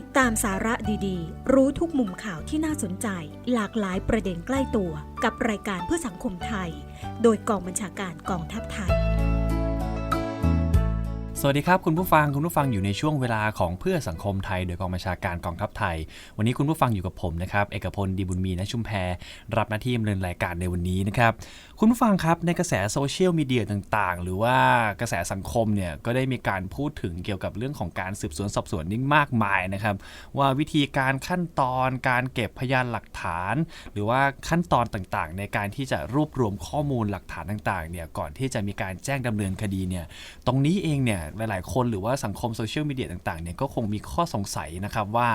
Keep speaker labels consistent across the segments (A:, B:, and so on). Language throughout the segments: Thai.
A: ติดตามสาระดีๆ รู้ทุกมุมข่าวที่น่าสนใจ หลากหลายประเด็นใกล้ตัว กับรายการเพื่อสังคมไทย โดยกองบัญชาการกองทัพไทย
B: สวัสดีครับคุณผู้ฟังคุณผู้ฟังอยู่ในช่วงเวลาของเพื่อสังคมไทย โดยกองบัญชาการกองทัพไทย วันนี้คุณผู้ฟังอยู่กับผมนะครับเอกพลดีบุญมีณชุมแพรับหน้าที่ดำเนินรายการในวันนี้นะครับ คุณผู้ฟังครับในกระแสโซเชียลมีเดียต่างๆ หรือว่ากระแสสังคมเนี่ยก็ได้มีการพูดถึงเกี่ยวกับเรื่องของการสืบสวนสอบสวนนี่มากมายนะครับ ว่าวิธีการขั้นตอนการเก็บพยานหลักฐาน หรือว่าขั้นตอนต่างๆ ในการที่จะรวบรวมข้อมูลหลักฐานต่างๆเนี่ยก่อนที่จะมีการแจ้งดำเนินคดีเนี่ยตรงนี้เองเนี่ยหลายๆ คนหรือว่าสังคมโซเชียลมีเดียต่างๆเนี่ยก็คงมีข้อสงสัยนะครับว่า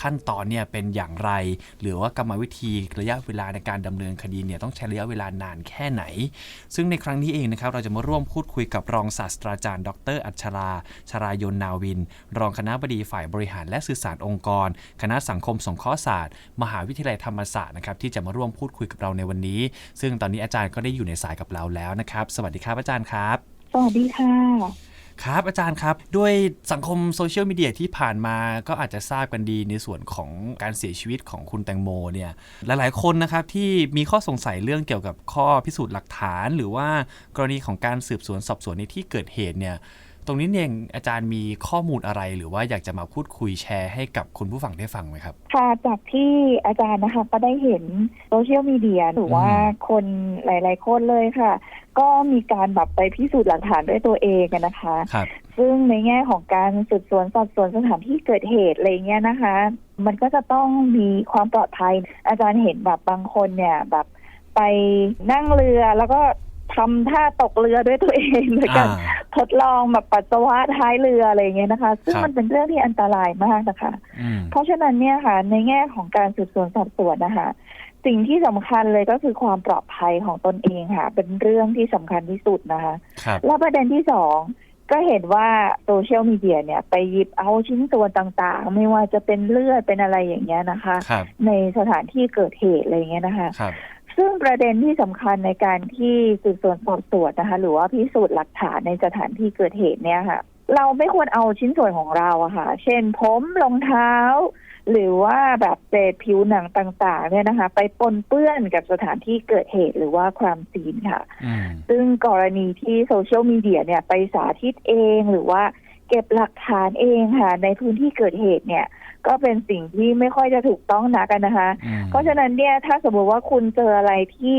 B: ขั้นตอนเนี่ยเป็นอย่างไร หรือว่ากรรมวิธีระยะเวลาในการดำเนินคดีเนี่ยต้องใช้ระยะเวลานานแค่ไหน ซึ่งในครั้งนี้เองนะครับเราจะมาร่วมพูดคุยกับรองศาสตราจารย์ ดร อัชรา ชรายนนาวิน รองคณะบดีฝ่ายบริหารและสื่อสารองค์กร คณะสังคมสงเคราะห์ศาสตร์ มหาวิทยาลัยธรรมศาสตร์นะครับที่จะมาร่วมพูดคุยกับเราในวันนี้ ซึ่งตอนนี้อาจารย์ก็ได้อยู่ในสายกับเราแล้วนะครับ สวัสดีครับอาจารย์ครับ
C: สวัสดีค่ะ
B: ครับอาจารย์ครับ ด้วยสังคมโซเชียลมีเดียที่ผ่านมาก็อาจจะทราบกันดีในส่วนของการเสียชีวิตของคุณแตงโมเนี่ยหลายๆคนนะครับที่มีข้อสงสัยเรื่องเกี่ยวกับข้อพิสูจน์หลักฐาน หรือว่ากรณีของการสืบสวนสอบสวนในที่เกิดเหตุเนี่ย ตรงนี้เองอาจารย์มีข้อมูลอะไร หรือว่าอยากจะมาพูดคุยแชร์ให้กับคุณผู้ฟังได้ฟังไหมครับ
C: ค่ะจากที่อาจารย์นะคะก็ได้เห็นโซเชียลมีเดียหรือว่าคนหลาย ๆ คนเลยค่ะ ก็มีการแบบไปพิสูจน์หลักฐานด้วยตัวเองอะนะคะ
B: ครับ
C: ซึ่งในแง่ของการสืบสวนสอบสวนสถานที่เกิดเหตุอะไรเงี้ยนะคะ มันก็จะต้องมีความปลอดภัย อาจารย์เห็นแบบบางคนเนี่ยแบบไปนั่งเรือแล้วก็ ทำท่าตกเรือด้วยตัวเองโดยการ
B: อ่า
C: ทดลองแบบปัสสาวะท้ายเรืออะไรอย่างเงี้ยนะคะ ซึ่ง
B: ครับ
C: มันเป็นเรื่องที่อันตรายมากนะคะ
B: อืม
C: เพราะฉะนั้นเนี่ยค่ะ ในแง่ของการสืบสวนสอบสวนนะคะสิ่งที่สำคัญเลยก็คือความปลอดภัยของตนเองค่ะ เป็นเรื่องที่สำคัญที่สุดนะคะ
B: ครับ
C: และประเด็นที่สองก็เห็นว่าโซเชียลมีเดียเนี่ย ไปหยิบเอาชิ้นส่วนต่างๆ ไม่ว่าจะเป็นเลือดเป็นอะไรอย่างเงี้ยนะคะ
B: ครับ
C: ในสถานที่เกิดเหตุอะไรอย่างเงี้ยนะคะ
B: ครับ
C: ซึ่งประเด็นที่สำคัญในการที่สืบสวนสอบสวนนะคะ หรือว่าพิสูจน์หลักฐานในสถานที่เกิดเหตุเนี่ยค่ะ เราไม่ควรเอาชิ้นส่วนของเราอะค่ะ เช่นผมรองเท้า หรือว่าแบบเศษผิวหนังต่างๆ เนี่ยนะคะ ไปปนเปื้อนกับสถานที่เกิดเหตุหรือว่าความซีนค่ะ
B: อืม
C: ซึ่งกรณีที่โซเชียลมีเดียเนี่ยไปสาธิตเองหรือว่าเก็บหลักฐานเองค่ะ ในพื้นที่เกิดเหตุเนี่ย ก็เป็นสิ่งที่ไม่ค่อยจะถูกต้องนักกันนะคะ
B: อืม
C: เพราะฉะนั้นเนี่ยถ้าสมมติว่าคุณเจออะไรที่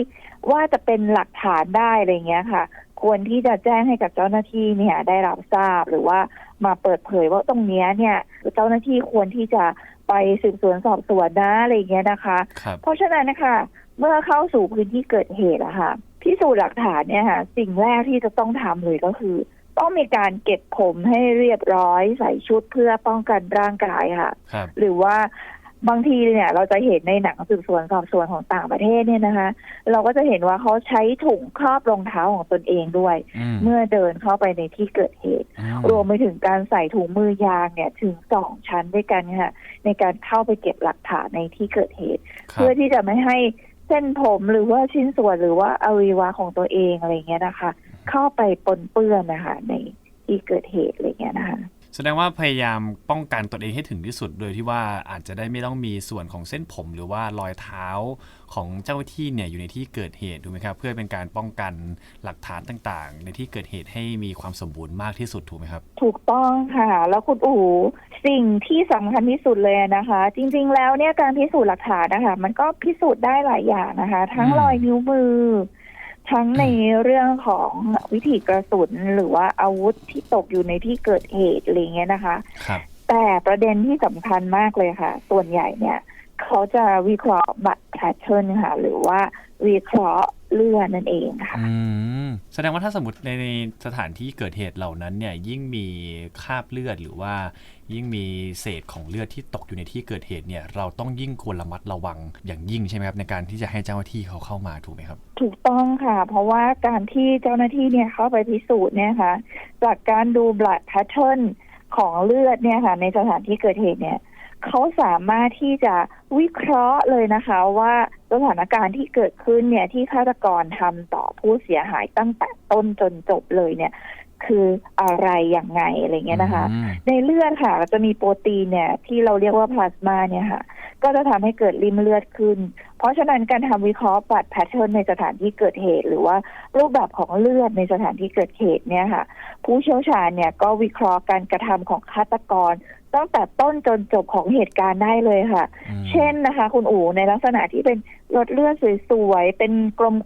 C: ว่าจะเป็นหลักฐานได้อะไรเงี้ยค่ะ ควรที่จะแจ้งให้กับเจ้าหน้าที่เนี่ยได้รับทราบหรือว่ามาเปิดเผยว่าตรงเนี้ยเนี่ย เจ้าหน้าที่ควรที่จะไปสืบสวนสอบสวนนะอะไรเงี้ยนะคะ
B: ครับ
C: เพราะฉะนั้นนะคะเมื่อเข้าสู่พื้นที่เกิดเหตุอะค่ะพิสูจน์หลักฐานเนี่ยค่ะสิ่งแรกที่จะต้องทำเลยก็คือ ต้องมีการเก็บผมให้เรียบร้อยใส่ชุดเพื่อป้องกันร่างกายค่ะ
B: ครับ
C: หรือว่าบางทีเนี่ยเราจะเห็นในหนังสืบสวนสอบสวนของต่างประเทศเนี่ยนะคะ เราก็จะเห็นว่าเขาใช้ถุงครอบรองเท้าของตนเองด้วย
B: อืม
C: เมื่อเดินเข้าไปในที่เกิดเหตุ
B: อืม
C: รวมไปถึงการใส่ถุงมือยางเนี่ยถึงสองชั้นด้วยกันค่ะในการเข้าไปเก็บหลักฐานในที่เกิดเหตุ
B: ครับ
C: เพื่อที่จะไม่ให้เส้นผมหรือว่าชิ้นส่วนหรือว่าอวัยวะของตัวเองอะไรเงี้ยนะคะ เข้าไปปนเปื้อนนะคะในที่เกิดเหตุอะไรเงี้ยนะคะ
B: แสดงว่าพยายามป้องกันตนเองให้ถึงที่สุด โดยที่ว่าอาจจะได้ไม่ต้องมีส่วนของเส้นผมหรือว่ารอยเท้าของเจ้าหน้าที่เนี่ยอยู่ในที่เกิดเหตุถูกไหมครับ เพื่อเป็นการป้องกันหลักฐานต่างๆ ในที่เกิดเหตุให้มีความสมบูรณ์มากที่สุดถูกไหมครับ
C: ถูกต้องค่ะ แล้วคุณอู๋สิ่งที่สำคัญที่สุดเลยนะคะ จริง ๆ แล้วเนี่ยการพิสูจน์หลักฐานนะคะมันก็พิสูจน์ได้หลายอย่างนะคะ ทั้ง
B: อืม
C: รอยนิ้วมือ ทั้งในเรื่องของวิถีกระสุนหรือว่าอาวุธที่ตกอยู่ในที่เกิดเหตุอะไรเงี้ยนะคะ
B: ครับ
C: แต่ประเด็นที่สำคัญมากเลยค่ะ ส่วนใหญ่เนี่ย เขาจะวิเคราะห์บัตรแพทเทิร์นค่ะ หรือว่าวิเคราะห์ เลือดนั่นเองค่ะ
B: อืมแสดงว่าถ้าสมมติในในสถานที่เกิดเหตุเหล่านั้นเนี่ยยิ่งมีคราบเลือดหรือว่ายิ่งมีเศษของเลือดที่ตกอยู่ในที่เกิดเหตุเนี่ยเราต้องยิ่งควรระมัดระวังอย่างยิ่งใช่ไหมครับในการที่จะให้เจ้าหน้าที่เขาเข้ามาถูกไหมครับ
C: ถูกต้องค่ะ เพราะว่าการที่เจ้าหน้าที่เนี่ยเข้าไปพิสูจน์เนี่ยค่ะจากการดู blood pattern ของเลือดเนี่ยค่ะในสถานที่เกิดเหตุเนี่ย เขาสามารถที่จะวิเคราะห์เลยนะคะว่าสถานการณ์ที่เกิดขึ้นเนี่ยที่ฆาตกรทำต่อผู้เสียหายตั้งแต่ต้นจนจบเลยเนี่ย คืออะไรอย่างไงอะไรเงี้ยนะคะ
B: อืม
C: ในเลือดค่ะจะมีโปรตีนเนี่ย ที่เราเรียกว่าพลาสมาเนี่ยค่ะ ก็จะทำให้เกิดริมเลือดขึ้น เพราะฉะนั้นการทำวิเคราะห์บัตรแพทเทิร์นในสถานที่เกิดเหตุ หรือว่ารูปแบบของเลือดในสถานที่เกิดเหตุเนี่ยค่ะ ผู้เชี่ยวชาญเนี่ยก็วิเคราะห์การกระทำของฆาตกร ตั้งแต่ต้นจนจบของเหตุการณ์ได้เลยค่ะ
B: อืม
C: เช่นนะคะ คุณอู๋ในลักษณะที่เป็นรถเลือดสวยๆ เป็น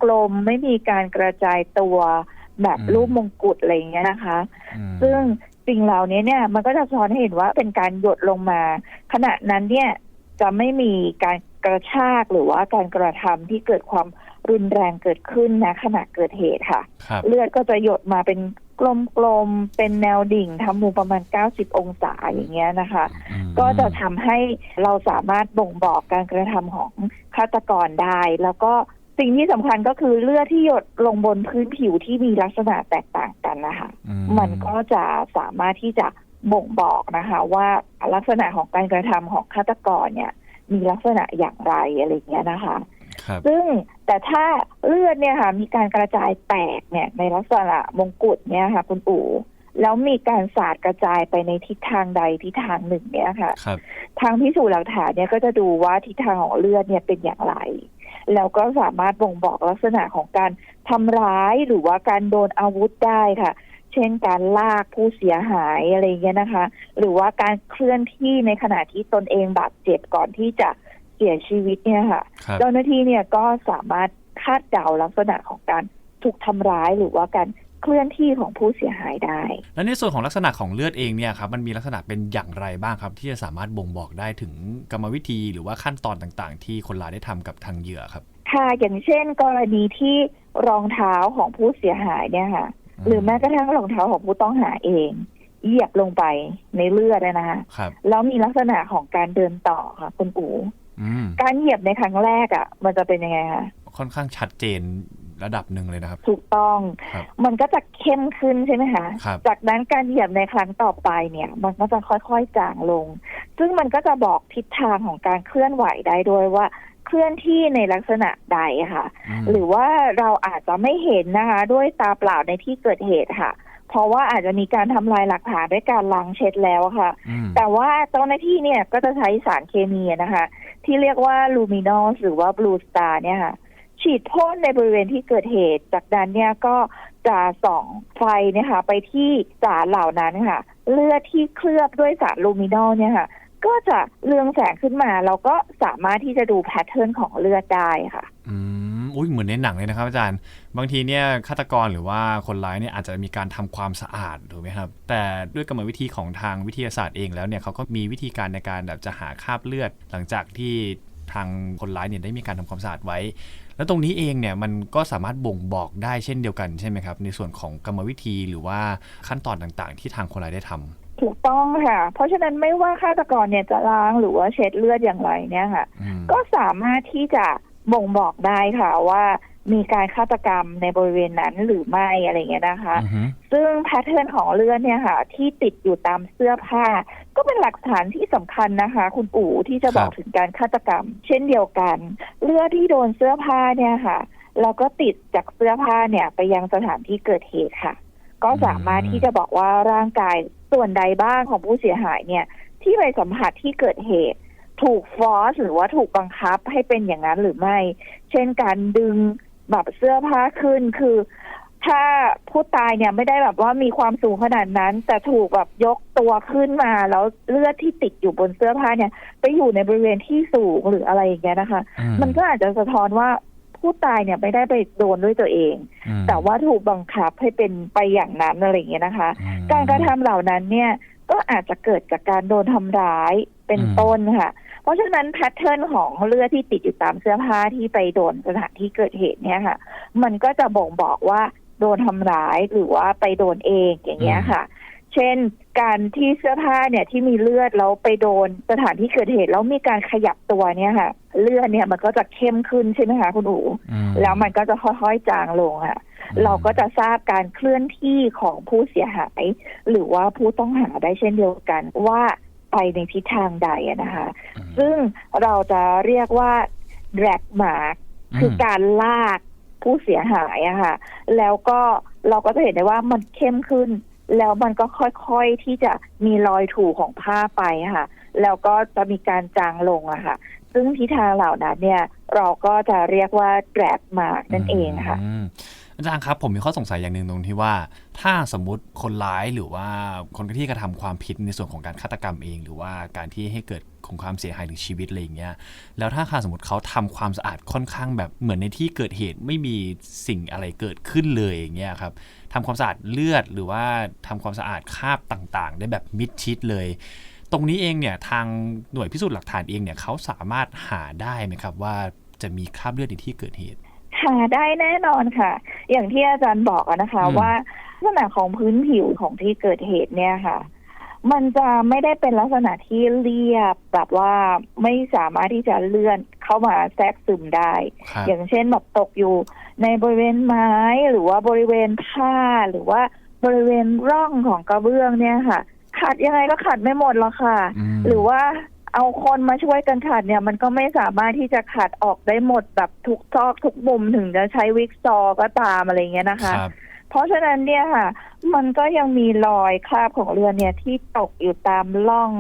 C: กลมๆ ไม่มีการกระจายตัวแบบรูปมงกุฎอะไรอย่างเงี้ยนะคะ
B: อืม
C: ซึ่งสิ่งเหล่านี้เนี่ยมันก็จะสะท้อนให้เห็นว่าเป็นการหยดลงมา ขณะนั้นเนี่ยจะไม่มีการกระชากหรือว่าการกระทำที่เกิดความรุนแรงเกิดขึ้นนะขณะเกิดเหตุค่ะ
B: ครับ
C: เลือดก็จะหยดมาเป็น กลมๆ เป็นแนวดิ่งทำมุมประมาณ 90 องศาอย่างเงี้ยนะคะ
B: อืม
C: ก็จะทำให้เราสามารถบ่งบอกการกระทำของฆาตกรได้ แล้วก็สิ่งที่สำคัญก็คือเลือดที่หยดลงบนพื้นผิวที่มีลักษณะแตกต่างกันนะคะ
B: อื
C: มันก็จะสามารถที่จะบ่งบอกนะคะ ว่าลักษณะของการกระทำของฆาตกรเนี่ย มีลักษณะอย่างไรอะไรอย่างเงี้ยนะคะ
B: ครับ
C: ซึ่งแต่ถ้าเลือดเนี่ยค่ะมีการกระจายแตกเนี่ยในลักษณะมงกุฎเนี่ยค่ะคุณอู๋แล้วมีการสาดกระจายไปในทิศทางใดทิศทางหนึ่งเนี่ยค่ะ
B: ครับ
C: ทางพิสูจน์หลักฐานเนี่ยก็จะดูว่าทิศทางของเลือดเนี่ยเป็นอย่างไร แล้วก็สามารถบ่งบอกลักษณะของการทำร้ายหรือว่าการโดนอาวุธได้ค่ะ เช่นการลากผู้เสียหายอะไรเงี้ยนะคะ หรือว่าการเคลื่อนที่ในขณะที่ตนเองบาดเจ็บก่อนที่จะ เสียชีวิตเนี่ยค่ะ
B: ครับ
C: เจ้าหน้าที่เนี่ยก็สามารถคาดเดาลักษณะของการถูกทำร้ายหรือว่าการเคลื่อนที่ของผู้เสียหายได้
B: แล้วในส่วนของลักษณะของเลือดเองเนี่ยครับมันมีลักษณะเป็นอย่างไรบ้างครับ ที่จะสามารถบ่งบอกได้ถึงกรรมวิธีหรือว่าขั้นตอนต่างๆ ที่คนร้ายได้ทำกับทางเหยื่อครับ
C: ค่ะอย่างเช่น กรณีที่รองเท้าของผู้เสียหายเนี่ยค่ะ หรือแม้กระทั่งรองเท้าของผู้ต้องหาเอง เหยียบลงไปในเลือดอะนะคะ
B: ครับ
C: แล้วมีลักษณะของการเดินต่อค่ะคุณอู๋
B: อืม
C: การเหยียบในครั้งแรกอะ่ะ มันจะเป็นยังไงคะ
B: ค่อนข้างชัดเจนระดับหนึ่งเลยนะครับ
C: ถูกต้อง
B: ครับ
C: มันก็จะเข้มขึ้นใช่ไหมคะ
B: ครับ
C: จากนั้นการเหยียบในครั้งต่อไปเนี่ย มันก็จะค่อยๆจางลง ซึ่งมันก็จะบอกทิศทางของการเคลื่อนไหวได้ด้วยว่าเคลื่อนที่ในลักษณะใดค่ะ
B: อืม
C: หรือว่าเราอาจจะไม่เห็นนะคะ ด้วยตาเปล่าในที่เกิดเหตุค่ะ เพราะว่าอาจจะมีการทำลายหลักฐานด้วยการล้างเช็ดแล้วค่ะ
B: อืม
C: แต่ว่าเจ้าหน้าที่เนี่ยก็จะใช้สารเคมีนะคะ ที่เรียกว่าลูมินอสหรือว่าบลูสตาร์เนี่ยค่ะ ฉีดพ่นในบริเวณที่เกิดเหตุ จากนั้นเนี่ยก็จะส่องไฟเนี่ยค่ะไปที่สารเหล่านั้นค่ะ เลือดที่เคลือบด้วยสารลูมินอลเนี่ยค่ะ ก็จะเรืองแสงขึ้นมา เราก็สามารถที่จะดูแพทเทิร์นของเลือดได้ค่ะ
B: อืมอุ้ยเหมือนในหนังเลยนะครับอาจารย์ บางทีเนี่ยฆาตกรหรือว่าคนร้ายเนี่ยอาจจะมีการทำความสะอาดถูกไหมครับ แต่ด้วยกรรมวิธีของทางวิทยาศาสตร์เองแล้วเนี่ยเขาก็มีวิธีการในการแบบจะหาคราบเลือด หลังจากที่ทางคนร้ายเนี่ยได้มีการทำความสะอาดไว้ แล้วตรงนี้เองเนี่ยมันก็สามารถบ่งบอกได้เช่นเดียวกันใช่ไหมครับ ในส่วนของกรรมวิธีหรือว่าขั้นตอนต่างๆ ที่ทางคนร้ายได้ทำ
C: ถูกต้องค่ะ เพราะฉะนั้นไม่ว่าฆาตกรเนี่ยจะล้างหรือว่าเช็ดเลือดอย่างไรเนี่ยค่ะ
B: อืม
C: ก็สามารถที่จะบ่งบอกได้ค่ะว่า มีการฆาตกรรมในบริเวณนั้นหรือไม่อะไรเงี้ยนะคะ
B: อือฮึ
C: ซึ่งแพทเทิร์นของเลือดเนี่ยค่ะ ที่ติดอยู่ตามเสื้อผ้า ก็เป็นหลักฐานที่สำคัญนะคะ คุณอู๋ที่จะบอกถึงการฆาตกรรม เช่นเดียวกัน เลือดที่โดนเสื้อผ้าเนี่ยค่ะ เราก็ติดจากเสื้อผ้าเนี่ยไปยังสถานที่เกิดเหตุค่ะ ก็สามารถที่จะบอกว่าร่างกายส่วนใดบ้างของผู้เสียหายเนี่ย ที่ไปสัมผัสที่เกิดเหตุ ถูกฟอร์สหรือว่าถูกบังคับให้เป็นอย่างนั้นหรือไม่ เช่นการดึง แบบเสื้อผ้าขึ้นคือ ถ้าผู้ตายเนี่ยไม่ได้แบบว่ามีความสูงขนาดนั้น แต่ถูกแบบยกตัวขึ้นมา แล้วเลือดที่ติดอยู่บนเสื้อผ้าเนี่ย ไปอยู่ในบริเวณที่สูงหรืออะไรอย่างเงี้ยนะคะ
B: อื
C: มันก็อาจจะสะท้อนว่าผู้ตายเนี่ยไม่ได้ไปโดนด้วยตัวเอง
B: อืม
C: แต่ว่าถูกบังคับให้เป็นไปอย่างนั้นอะไรอย่างเงี้ยนะคะ
B: อืม
C: การกระทำเหล่านั้นเนี่ยก็อาจจะเกิดจากการโดนทำร้าย เป็น
B: อืม
C: ต้นค่ะ เพราะฉะนั้นแพทเทิร์นของเลือดที่ติดอยู่ตามเสื้อผ้าที่ไปโดนสถานที่เกิดเหตุเนี่ยค่ะ มันก็จะบ่งบอกว่าโดนทำร้ายหรือว่าไปโดนเองอย่างเงี้ยค่ะ เช่นการที่เสื้อผ้าเนี่ยที่มีเลือดแล้วไปโดนสถานที่เกิดเหตุแล้วมีการขยับตัวเนี่ยค่ะ เลือดเนี่ยมันก็จะเข้มขึ้นใช่ไหมคะคุณอู๋
B: อืม
C: แล้วมันก็จะค่อยๆจางลงค่ะ เราก็จะทราบการเคลื่อนที่ของผู้เสียหาย หรือว่าผู้ต้องหาได้เช่นเดียวกันว่า ไปในทิศทางใดอะนะคะ
B: อืม
C: ซึ่งเราจะเรียกว่า drag mark คือการลากผู้เสียหายอะค่ะ แล้วก็เราก็จะเห็นได้ว่ามันเข้มขึ้น แล้วมันก็ค่อยๆที่จะมีรอยถูของผ้าไปอะค่ะ แล้วก็จะมีการจางลงอะค่ะ ซึ่งทิศทางเหล่านั้นเนี่ย เราก็จะเรียกว่า drag mark นั่นเองค่ะ
B: ม อาจารย์ครับผมมีข้อสงสัยอย่างหนึ่งตรงที่ว่า ถ้าสมมุติคนร้ายหรือว่าคนที่กระทำความผิดในส่วนของการฆาตกรรมเอง หรือว่าการที่ให้เกิดของความเสียหายถึงชีวิตอะไรอย่างเงี้ยแล้วถ้าค่ะสมมติเขาทำความสะอาดค่อนข้างแบบเหมือนในที่เกิดเหตุไม่มีสิ่งอะไรเกิดขึ้นเลยอย่างเงี้ยครับทำความสะอาดเลือดหรือว่าทำความสะอาดคราบต่างๆ ได้แบบมิดชิดเลยตรงนี้เองเนี่ยทางหน่วยพิสูจน์หลักฐานเองเนี่ยเขาสามารถหาได้ไหมครับว่าจะมีคราบเลือดในที่เกิดเหตุ
C: หาได้แน่นอนค่ะ อย่างที่อาจารย์บอกอะนะคะ
B: อืม
C: ว่าลักษณะของพื้นผิวของที่เกิดเหตุเนี่ยค่ะ มันจะไม่ได้เป็นลักษณะที่เรียบแบบว่าไม่สามารถที่จะเลื่อนเข้ามาแทรกซึมได้
B: ครับ
C: อย่างเช่นแบบตกอยู่ในบริเวณไม้หรือว่าบริเวณผ้าหรือว่าบริเวณร่องของกระเบื้องเนี่ยค่ะขัดยังไงก็ขัดไม่หมดหรอกค่ะ
B: ม
C: หรือว่า เอาคนมาช่วยกันขัดเนี่ย มันก็ไม่สามารถที่จะขัดออกได้หมดแบบทุกซอกทุกมุมถึงจะใช้วิกซอว์ก็ตามอะไรเงี้ยนะคะ
B: ครับ
C: เพราะฉะนั้นเนี่ยค่ะ มันก็ยังมีรอยคราบของเรือเนี่ยที่ตกอยู่ตามร่อง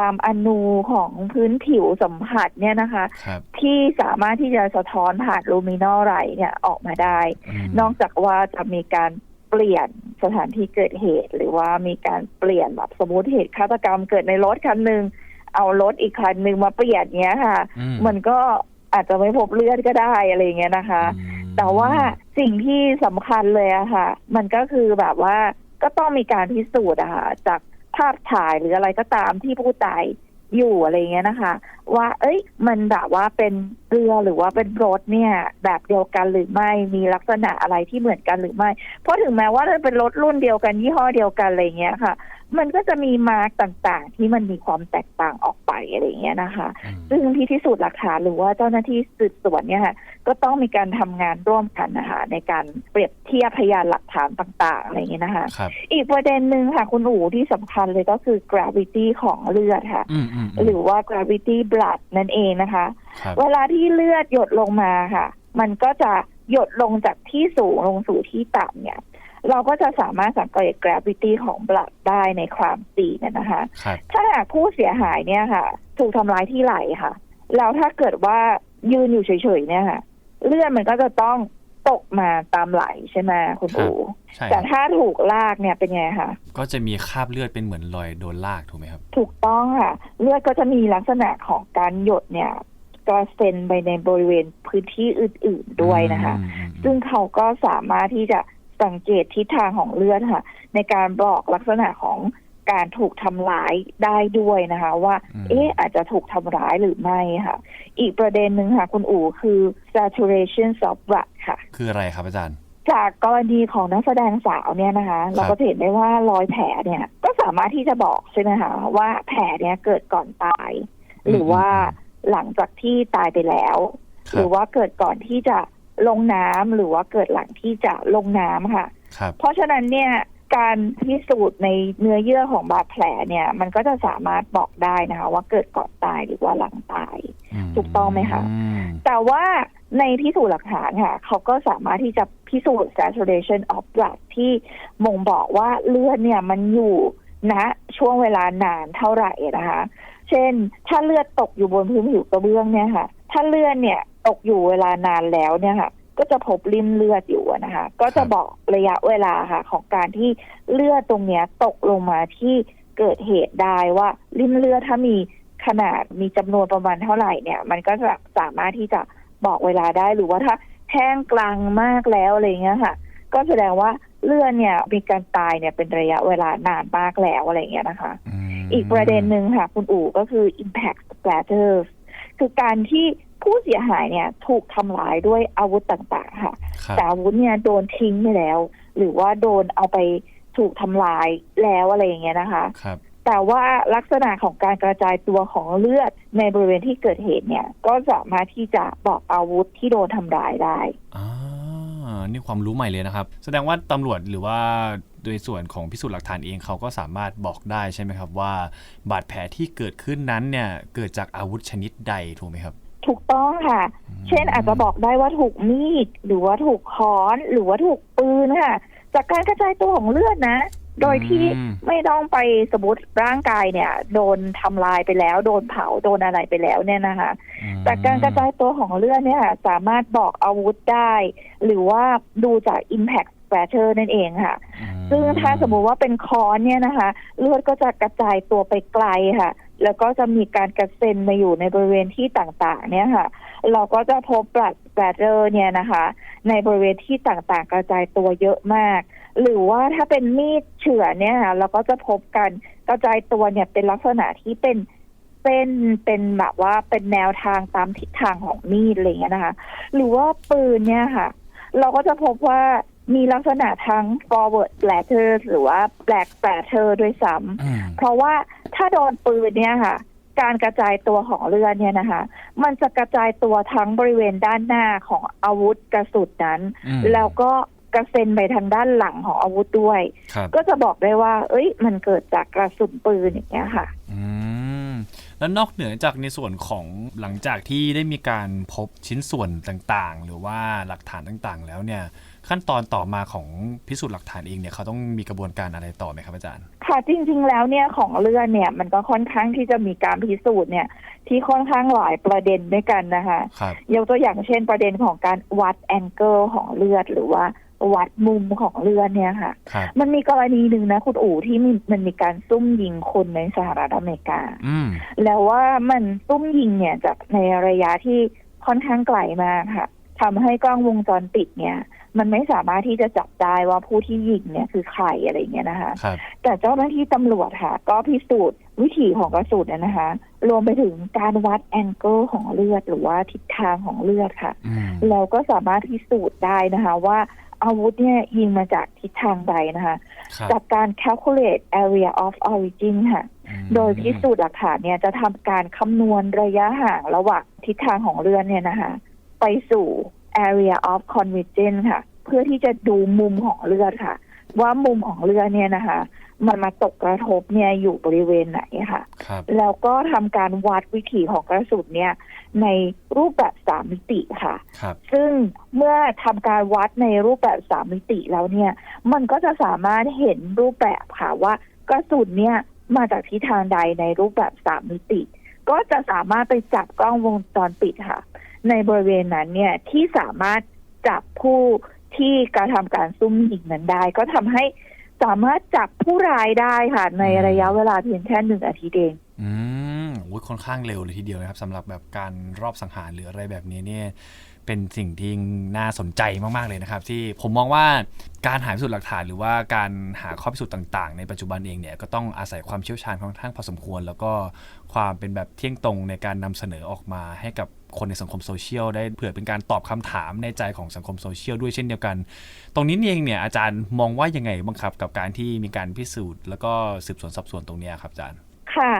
C: ตามอนูของพื้นผิวสัมผัสเนี่ยนะคะ
B: ครับ
C: ที่สามารถที่จะสะท้อนผ่านลูมินอลไรท์เนี่ยออกมาได้
B: ม
C: นอกจากว่าจะมีการเปลี่ยนสถานที่เกิดเหตุ หรือว่ามีการเปลี่ยนแบบสมมติเหตุฆาตกรรมเกิดในรถคันหนึ่ง เอารถอีกคันหนึ่งมาเปลี่ยนเนี้ยค่ะ
B: อื
C: มันก็อาจจะไม่พบเลือดก็ได้อะไรอย่างเงี้ยนะคะ
B: อืม
C: แต่ว่าสิ่งที่สำคัญเลยอะค่ะ มันก็คือแบบว่าก็ต้องมีการพิสูจน์อะค่ะจากภาพถ่ายหรืออะไรก็ตามที่ผู้ตายอยู่อะไรเงี้ยนะคะ ว่าเอ้ย มันแบบว่าเป็นเรือหรือว่าเป็นรถเนี่ย แบบเดียวกันหรือไม่มีลักษณะอะไรที่เหมือนกันหรือไม่ เพราะถึงแม้ว่าจะเป็นรถรุ่นเดียวกันยี่ห้อเดียวกันอะไรเงี้ยค่ะ มันก็จะมีมาร์กต่างๆ ที่มันมีความแตกต่างออกไปอะไรเงี้ยนะคะ
B: อืม
C: ซึ่งที่พิสูจน์หลักฐานหรือว่าเจ้าหน้าที่สืบสวนเนี่ยค่ะก็ต้องมีการทำงานร่วมกันนะคะในการเปรียบเทียบพยานหลักฐานต่าง ๆ อะไรอย่างเงี้ยนะคะ
B: ครับ
C: อีกประเด็นหนึ่งค่ะคุณอู๋ที่สำคัญเลยก็คือ gravity ของเลือดค่ะ
B: อืมอืม
C: หรือว่า gravity blood นั่นเองนะคะ
B: ครับ
C: เวลาที่เลือดหยดลงมาค่ะ มันก็จะหยดลงจากที่สูงลงสู่ที่ต่ำเนี่ย เราก็จะสามารถสังเกต gravity ของ blood ได้ในความสีเนี่ยนะคะ
B: ครับ
C: ถ้าหากผู้เสียหายเนี่ยค่ะ ถูกทำร้ายที่ไหล่ค่ะ แล้วถ้าเกิดว่ายืนอยู่เฉยๆเนี่ยค่ะ เลือดมันก็จะต้องตกมาตามไหลใช่ไหมคุณ
B: ครับ
C: อู
B: ใช่ค
C: แต่
B: รับ
C: ถ้าถูกลากเนี่ยเป็นไงคะ
B: ก็จะมีคราบเลือดเป็นเหมือนรอยโดนลากถูกไหมครับ
C: ถูกต้องค่ะ เลือดก็จะมีลักษณะของการหยดเนี่ยกระเซ็นไปในบริเวณพื้นที่อื่น ๆด้วยนะคะ
B: อืมอืมอืม
C: ซึ่งเขาก็สามารถที่จะ สังเกตทิศทางของเลือดค่ะ ในการบอกลักษณะของการถูกทำร้ายได้ด้วยนะคะ ว่า
B: อืม
C: เอ๊ะอาจจะถูกทำร้ายหรือไม่ค่ะ อีกประเด็นหนึ่งค่ะ คุณอู๋คือ saturation of blood ค่ะ
B: คืออะไรครับอาจารย์
C: จากกรณีของนักแสดงสาวเนี่ยนะคะ เราก็จะเห็นได้ว่ารอยแผลเนี่ย ก็สามารถที่จะบอกใช่ไหมคะว่าแผลเนี่ยเกิดก่อนตาย
B: อืม
C: หรือว่าหลังจากที่ตายไปแล้ว
B: ค
C: ห
B: รั
C: รื
B: บ
C: อว่าเกิดก่อนที่จะ ลงน้ำหรือว่าเกิดหลังที่จะลงน้ำค่ะ
B: ครับ
C: เพราะฉะนั้นเนี่ยการพิสูจน์ในเนื้อเยื่อของบาดแผลเนี่ย มันก็จะสามารถบอกได้นะคะ ว่าเกิดก่อนตายหรือว่าหลังตาย ถูกต้องไหมคะ
B: อืม
C: แต่ว่าในพิสูจน์หลักฐานค่ะ เขาก็สามารถที่จะพิสูจน์ saturation of blood ที่บ่งบอกว่าเลือดเนี่ยมันอยู่ณช่วงเวลานานเท่าไหร่นะคะ เช่น ถ้าเลือดตกอยู่บนพื้นผิวกระเบื้องเนี่ยค่ะ ถ้าเลือดเนี่ย ตกอยู่เวลานานแล้วเนี่ยค่ะ ก็จะพบริมเลือดอยู่อะนะคะ ก็จะบอกระยะเวลาค่ะ ของการที่เลือดตรงเนี้ยตกลงมาที่เกิดเหตุได้ว่าริมเลือดถ้ามีขนาดมีจำนวนประมาณเท่าไหร่เนี่ย มันก็จะสามารถที่จะบอกเวลาได้หรือว่าถ้าแห้งกลางมากแล้วอะไรเงี้ยค่ะ ก็แสดงว่าเลือดเนี่ยมีการตายเนี่ยเป็นระยะเวลานานมากแล้วอะไรเงี้ยนะคะ
B: ม
C: อีกประเด็นหนึ่งค่ะ คุณอู๋ก็คือ impact splatters คือการที่ ผู้เสียหายเนี่ยถูกทำร้ายด้วยอาวุธต่าง ๆ ค่ะ
B: ครับ
C: แต่อาวุธเนี่ยโดนทิ้งไปแล้ว หรือว่าโดนเอาไปถูกทำลายแล้วอะไรอย่างเงี้ยนะคะ
B: ครับ
C: แต่ว่าลักษณะของการกระจายตัวของเลือดในบริเวณที่เกิดเหตุเนี่ย ก็สามารถที่จะบอกอาวุธที่โดนทำร้ายได้
B: อ่านี่ความรู้ใหม่เลยนะครับ แสดงว่าตำรวจหรือว่าโดยส่วนของพิสูจน์หลักฐานเองเขาก็สามารถบอกได้ใช่ไหมครับว่า บาดแผลที่เกิดขึ้นนั้นเนี่ยเกิดจากอาวุธชนิดใดถูกไหมครับ
C: ถูกต้องค่ะ เช่นอาจจะบอกได้ว่าถูกมีด หรือว่าถูกค้อน หรือว่าถูกปืนค่ะ จากการกระจายตัวของเลือดนะ โดยที่
B: อืม
C: ไม่ต้องไปสมมติร่างกายเนี่ย โดนทำลายไปแล้ว โดนเผาโดนอะไรไปแล้วเนี่ยนะคะ
B: อืม
C: จากการกระจายตัวของเลือดเนี่ยค่ะสามารถบอกอาวุธได้ หรือว่าดูจาก impact splatter นั่นเองค่ะ
B: อืม
C: ซึ่งถ้าสมมุติว่าเป็นค้อนเนี่ยนะคะ เลือดก็จะกระจายตัวไปไกลค่ะ แล้วก็จะมีการกระเซ็นมาอยู่ในบริเวณที่ต่างๆ เนี่ยค่ะ เราก็จะพบ blood splatter เนี่ยนะคะ ในบริเวณที่ต่างๆ กระจายตัวเยอะมาก หรือว่าถ้าเป็นมีดเฉือนเนี่ยค่ะเราก็จะพบกันกระจายตัวเนี่ยเป็นลักษณะที่เป็นเส้นเป็นแบบว่าเป็นแนวทางตามทิศทางของมีดอะไรเงี้ยนะคะ หรือว่าปืนเนี่ยค่ะ เราก็จะพบว่า มีลักษณะทั้ง forward splatter หรือว่า back splatter ด้วยซ้ำ
B: อืม
C: เพราะว่าถ้าโดนปืนเนี่ยค่ะ การกระจายตัวของเลือดเนี่ยนะคะ มันจะกระจายตัวทั้งบริเวณด้านหน้าของอาวุธกระสุนนั้น
B: อืม
C: แล้วก็กระเซ็นไปทางด้านหลังของอาวุธด้วย
B: ครับ
C: ก็จะบอกได้ว่า เอ้ย มันเกิดจากกระสุนปืนอย่างเงี้ยค่ะ
B: อืมแล้วนอกเหนือจากในส่วนของหลังจากที่ได้มีการพบชิ้นส่วนต่างๆ หรือว่าหลักฐานต่างๆ แล้วเนี่ย ขั้นตอนต่อมาของพิสูจน์หลักฐานเองเนี่ยเขาต้องมีกระบวนการอะไรต่อไหมครับอาจารย์
C: ค่ะจริง ๆ แล้วเนี่ยของเลือดเนี่ยมันก็ค่อนข้างที่จะมีการพิสูจน์เนี่ยที่ค่อนข้างหลายประเด็นด้วยกันนะคะ
B: ครับ
C: ยกตัวอย่างเช่นประเด็นของการวัดแองเกิลของเลือดหรือว่าวัดมุมของเลือดเนี่ยค่ะ
B: ครับ
C: มันมีกรณีหนึ่งนะคุณอู๋ที่มีมันมีการซุ่มยิงคนในสหรัฐอเมริกา
B: อืม
C: แล้วว่ามันซุ่มยิงเนี่ยจากในระยะที่ค่อนข้างไกลมากค่ะทำให้กล้องวงจรปิดเนี่ย มันไม่สามารถที่จะจับได้ว่าผู้ที่ยิงเนี่ยคือใครอะไรอย่างเงี้ยนะคะ
B: ครับ
C: แต่เจ้าหน้าที่ตำรวจค่ะ ก็พิสูจน์วิถีของกระสุนนะนะคะ รวมไปถึงการวัดแองเกิลของเลือด หรือว่าทิศทางของเลือดค่ะ
B: อืม
C: เราก็สามารถพิสูจน์ได้นะคะ ว่าอาวุธเนี่ยยิงมาจากทิศทางใดนะคะ
B: ครับ
C: จากการ calculate area of origin ค่ะ
B: อืม
C: โดยพิสูจน์หลักฐานเนี่ยจะทำการคำนวณระยะห่างระหว่างทิศทางของเรือเนี่ยนะคะ ไปสู่ area of convergence ค่ะ เพื่อที่จะดูมุมของเลือดค่ะ ว่ามุมของเรือเนี่ยนะคะ มันมาตกกระทบเนี่ยอยู่บริเวณไหนค่ะ
B: ครับ
C: แล้วก็ทำการวัดวิถีของกระสุนเนี่ย ในรูปแบบสามมิติค่ะ
B: ครับ
C: ซึ่งเมื่อทำการวัดในรูปแบบสามมิติแล้วเนี่ย มันก็จะสามารถเห็นรูปแบบค่ะว่ากระสุนเนี่ยมาจากทิศทางใดในรูปแบบสามมิติ ก็จะสามารถไปจับกล้องวงจรปิดค่ะ ในบริเวณนั้นเนี่ยที่สามารถจับผู้ที่กระทำการซุ่มยิงนั้นได้ ก็ทำให้สามารถจับผู้ร้ายได้ค่ะ ในระยะเวลาเพียงแค่หนึ่งอาทิตย์เอง
B: อืมโอ้ยค่อนข้างเร็วเลยทีเดียวนะครับสำหรับแบบการรอบสังหารหรืออะไรแบบนี้เนี่ยเป็นสิ่งที่น่าสนใจมากๆเลยนะครับ ที่ผมมองว่าการหาพิสูจน์หลักฐานหรือว่าการหาข้อพิสูจน์ต่าง ๆ ในปัจจุบันเองเนี่ยก็ต้องอาศัยความเชี่ยวชาญค่อนข้างพอสมควร แล้วก็ความเป็นแบบเที่ยงตรงในการนำเสนอออกมาให้กับ คนในสังคมโซเชียลได้เผื่อเป็นการตอบคำถามในใจของสังคมโซเชียลด้วยเช่นเดียวกัน ตรงนี้เองเนี่ยอาจารย์มองว่ายังไงบ้างครับ กับการที่มีการพิสูจน์ แล้วก็สืบสวนสอบสวนตรงเนี้ยครับอาจารย์
C: ค่ะ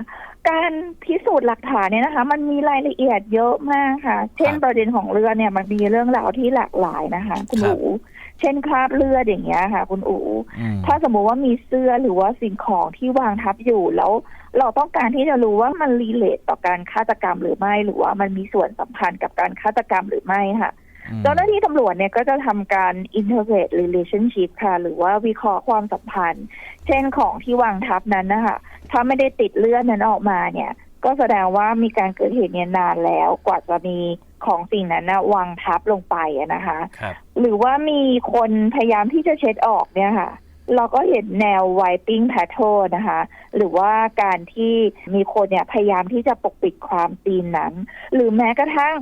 C: การพิสูจน์หลักฐานเนี่ยนะคะ มันมีรายละเอียดเยอะมากค่ะ เช่น
B: ครับ
C: ประเด็นของเรือเนี่ยมันมีเรื่องราวที่หลากหลายนะคะ คุณ
B: ครับ
C: อู เช่นคราบเลือดอย่างเงี้ยค่ะ คุณอู
B: อืม
C: ถ้าสมมุติว่ามีเสื้อหรือว่าสิ่งของที่วางทับอยู่แล้ว เราต้องการที่จะรู้ว่ามันรีเลทต่อการฆาตกรรมหรือไม่หรือว่ามันมีส่วนสัมพันธ์กับการฆาตกรรมหรือไม่ค่ะ
B: อืม
C: เจ้าหน้าที่ตำรวจเนี่ยก็จะทำการ interpret relationship ค่ะ หรือว่าวิเคราะห์ความสัมพันธ์ เช่นของที่วางทับนั้นนะคะถ้าไม่ได้ติดเลือดนั้นออกมาเนี่ย ก็แสดงว่ามีการเกิดเหตุเนี่ยนานแล้วกว่าจะมี ของสิ่งนั้นนะวางทับลงไปอะนะคะ
B: ครับ
C: หรือว่ามีคนพยายามที่จะเช็ดออกเนี่ยค่ะ เราก็เห็นแนว wiping pattern นะคะ หรือว่าการที่มีคนเนี่ยพยายามที่จะปกปิดความตีนนั้น หรือแม้กระทั่ง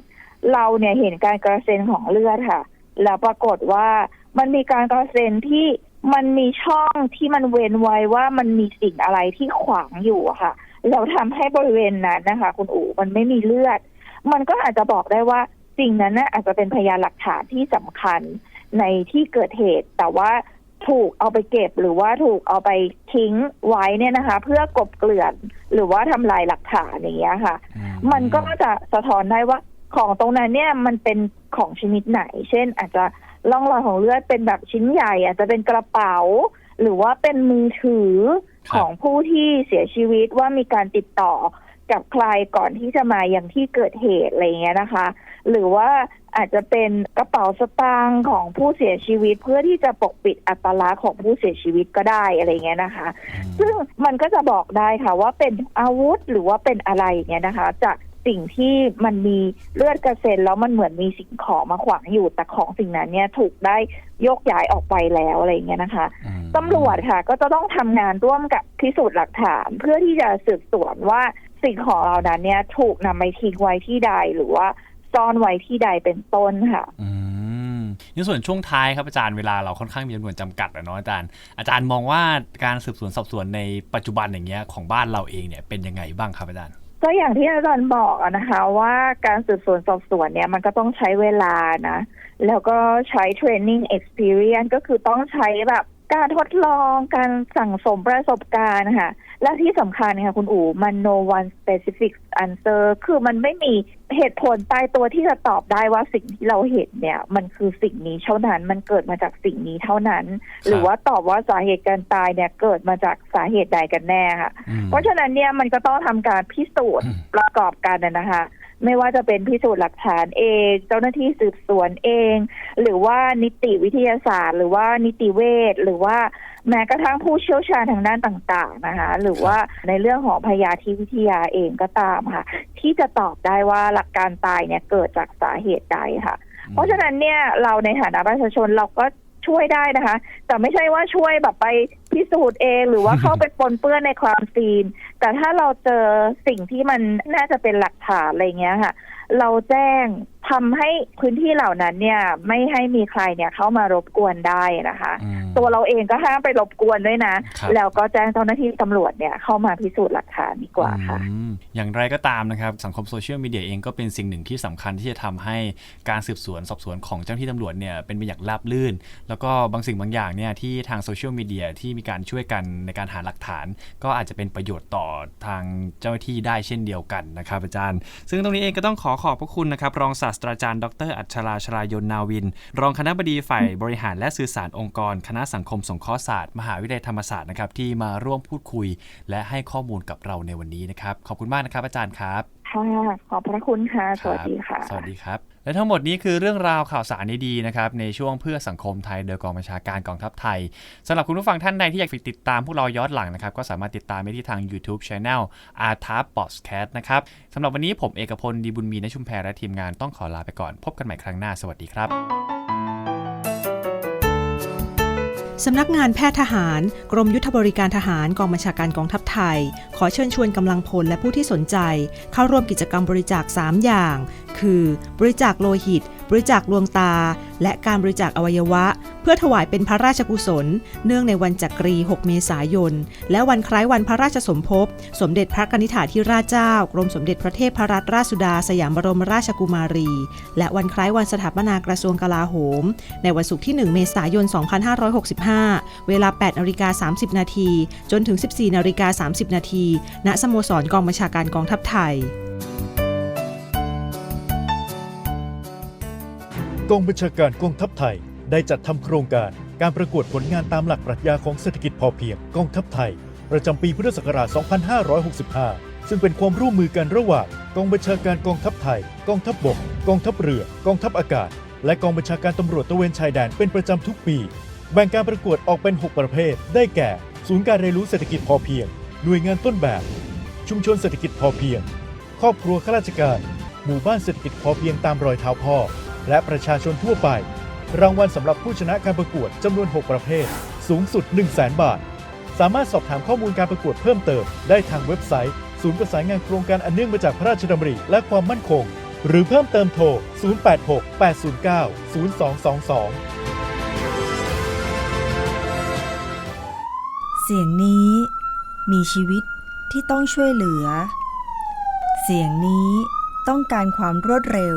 C: เราเนี่ยเห็นการกระเซ็นของเลือดค่ะ แล้วปรากฏว่ามันมีการกระเซ็นที่มันมีช่องที่มันเว้นไว้ว่ามันมีสิ่งอะไรที่ขวางอยู่อะค่ะ แล้วทำให้บริเวณนั้นนะคะ คุณอู๋มันไม่มีเลือด มันก็อาจจะบอกได้ว่าสิ่งนั้นน่ะอาจจะเป็นพยานหลักฐานที่สำคัญในที่เกิดเหตุ แต่ว่าถูกเอาไปเก็บหรือว่าถูกเอาไปทิ้งไว้เนี่ยนะคะ เพื่อกลบเกลื่อนหรือว่าทำลายหลักฐานอย่างเงี้ยค่ะ
B: อื
C: มันก็จะสะท้อนได้ว่าของตรงนั้นเนี่ยมันเป็นของชนิดไหน เช่น อาจจะร่องรอยของเลือดเป็นแบบชิ้นใหญ่ อาจจะเป็นกระเป๋า หรือว่าเป็นมือถือของผู้ที่เสียชีวิตว่ามีการติดต่อ กับใครก่อนที่จะมาอย่างที่เกิดเหตุอะไรเงี้ยนะคะ หรือว่าอาจจะเป็นกระเป๋าสตางค์ของผู้เสียชีวิต เพื่อที่จะปกปิดอัตลักษณ์ของผู้เสียชีวิตก็ได้อะไรเงี้ยนะคะ ซึ่งมันก็จะบอกได้ค่ะว่าเป็นอาวุธหรือว่าเป็นอะไรอย่างเงี้ยนะคะจากสิ่งที่มันมีเลือดกระเซ็นแล้วมันเหมือนมีสิ่งของมาขวางอยู่แต่ของสิ่งนั้นเนี่ยถูกได้ยกย้ายออกไปแล้วอะไรอย่างเงี้ยนะคะ
B: อืม
C: ตำรวจค่ะ ก็จะต้องทำงานร่วมกับพิสูจน์หลักฐาน เพื่อที่จะสืบสวนว่า สิ่งของเหล่านั้นเนี่ยถูกนำไปทิ้งไว้ที่ใดหรือว่าซ่อนไว้ที่ใดเป็นต้นค่ะ
B: อืมในส่วนช่วงท้ายครับอาจารย์เวลาเราค่อนข้างมีจำนวนจำกัดอะเนาะอาจารย์ อาจารย์มองว่าการสืบสวนสอบสวนในปัจจุบันอย่างเงี้ยของบ้านเราเองเนี่ยเป็นยังไงบ้างครับอาจารย์
C: ก็อย่างที่อาจารย์บอกอะนะคะ ว่าการสืบสวนสอบสวนเนี่ยมันก็ต้องใช้เวลานะ แล้วก็ใช้ training experience ก็คือต้องใช้แบบการทดลองการสั่งสมประสบการณ์ค่ะ และที่สำคัญค่ะคุณอู๋มัน no one specific answer คือมันไม่มีเหตุผลตายตัวที่จะตอบได้ว่าสิ่งที่เราเห็นเนี่ย มันคือสิ่งนี้เท่านั้น มันเกิดมาจากสิ่งนี้เท่านั้น หรือว่าตอบว่าสาเหตุการตายเนี่ยเกิดมาจากสาเหตุใดกันแน่ค่ะ
B: อืม
C: เพราะฉะนั้นเนี่ยมันก็ต้องทำการพิสูจน์
B: อืม
C: ประกอบกันนะนะคะ ไม่ว่าจะเป็นพิสูจน์หลักฐานเอง เจ้าหน้าที่สืบสวนเอง หรือว่านิติวิทยาศาสตร์ หรือว่านิติเวชหรือว่า แม้กระทั่งผู้เชี่ยวชาญทางด้านต่างๆนะคะ หรือว่าในเรื่องของพยาธิวิทยาเองก็ตามค่ะ ที่จะตอบได้ว่าหลักการตายเนี่ยเกิดจากสาเหตุใดค่ะ เพราะฉะนั้นเนี่ยเราในฐานะประชาชนเราก็ช่วยได้นะคะ แต่ไม่ใช่ว่าช่วยแบบไปพิสูจน์เองหรือว่าเข้าไปปนเปื้อนในความซีน แต่ถ้าเราเจอสิ่งที่มันน่าจะเป็นหลักฐานอะไรเงี้ยค่ะ เราแจ้ง ทำให้พื้นที่เหล่านั้นเนี่ยไม่ให้มีใครเนี่ยเข้ามารบกวนได้นะคะ
B: อืม
C: ตัวเราเองก็ห้ามไปรบกวนด้วยนะ
B: ครับ
C: แล้วก็แจ้งเจ้าหน้าที่ตำรวจเนี่ยเข้ามาพิสูจน์หลักฐานดีกว่าค่ะ
B: อืมอย่างไรก็ตามนะครับสังคมโซเชียลมีเดียเองก็เป็นสิ่งหนึ่งที่สำคัญที่จะทำให้การสืบสวนสอบสวนของเจ้าหน้าที่ตำรวจเนี่ยเป็นไปอย่างราบรื่น แล้วก็บางสิ่งบางอย่างเนี่ยที่ทางโซเชียลมีเดียที่มีการช่วยกันในการหาหลักฐาน ก็อาจจะเป็นประโยชน์ต่อทางเจ้าหน้าที่ได้เช่นเดียวกันนะครับอาจารย์ ซึ่งตรงนี้เองก็ต้องขอขอบพระคุณนะครับรองศาสตราจารย์ดร อัชราชรายนนาวิน รองคณะบดีฝ่ายบริหารและสื่อสารองค์กร คณะสังคมสงเคราะห์ศาสตร์มหาวิทยาลัยธรรมศาสตร์นะครับที่มาร่วมพูดคุย และให้ข้อมูลกับเราในวันนี้นะครับ ขอบคุณมากนะครับอาจารย์ครับ
C: ค่ะขอบพระคุณค่ะ สวัสดีค่ะ
B: สวัสดีครับ และทั้งหมดนี้คือเรื่องราวข่าวสารดีๆนะครับในช่วงเพื่อสังคมไทยโดยกองบัญชาการกองทัพไทยสำหรับคุณผู้ฟังท่านใดที่อยากติดตามพวกเราย้อนหลังนะครับก็สามารถติดตามได้ที่ทาง YouTube Channel a r t a p p o d c a s t นะครับสำหรับวันนี้ผมเอกพลดีบุญมีนชุมแพรและทีมงานต้องขอลาไปก่อน พบกันใหม่ครั้งหน้าสวัสดีครับ
D: สำนักงานแพทย์ทหาร กรมยุทธบริการทหารกองบัญชาการกองทัพไทย ขอเชิญชวนกำลังพลและผู้ที่สนใจ เข้าร่วมกิจกรรมบริจาค 3 อย่าง คือบริจาคโลหิต บริจาคดวงตา และการบริจาคอวัยวะ เพื่อถวายเป็นพระราชกุศล เนื่องในวันจักรี 6 เมษายน และวันคล้ายวันพระราชสมภพ สมเด็จพระกนิษฐาธิราชเจ้ากรมสมเด็จพระเทพรัตนราชสุดาสยามบรมราชกุมารี และวันคล้ายวันสถาปนากระทรวงกลาโหม ในวันศุกร์ที่ 1 เมษายน 2565 เวลา 8นาฬิกา30 นาที จนถึง 14นาฬิกา30 นาที ณ สโมสรกองบัญชาการกองทัพไทย
E: กองบัญชาการกองทัพไทย ได้จัดทำโครงการการประกวดผลงานตามหลักปรัชญาของเศรษฐกิจพอเพียงกองทัพไทย ประจำปีพุทธศักราช 2565 ซึ่งเป็นความร่วมมือกันระหว่างกองบัญชาการกองทัพไทย กองทัพบก กองทัพเรือ กองทัพอากาศ และกองบัญชาการตำรวจตะเวนชายแดนเป็นประจำทุกปี แบ่งการประกวดออกเป็น 6 ประเภท ได้แก่ ศูนย์การเรียนรู้เศรษฐกิจพอเพียง หน่วยงานต้นแบบ ชุมชนเศรษฐกิจพอเพียง ครอบครัวข้าราชการ หมู่บ้านเศรษฐกิจพอเพียงตามรอยเท้าพ่อ และประชาชนทั่วไป รางวัลสำหรับผู้ชนะการประกวดจำนวน 6 ประเภท สูงสุด 1 0 0 0 0แบาท สามารถสอบถามข้อมูลการประกวดเพิ่มเติม ได้ทางเว็บไซต์ ศูนย์ประสานงานโครงการอันเนื่องมาจากพระราชดำริและความมั่นคง หรือเพิ่มเติมโทร 086 809 0222
F: เสียงนี้มีชีวิตที่ต้องช่วยเหลือ เสียงนี้ต้องการความรวดเร็ว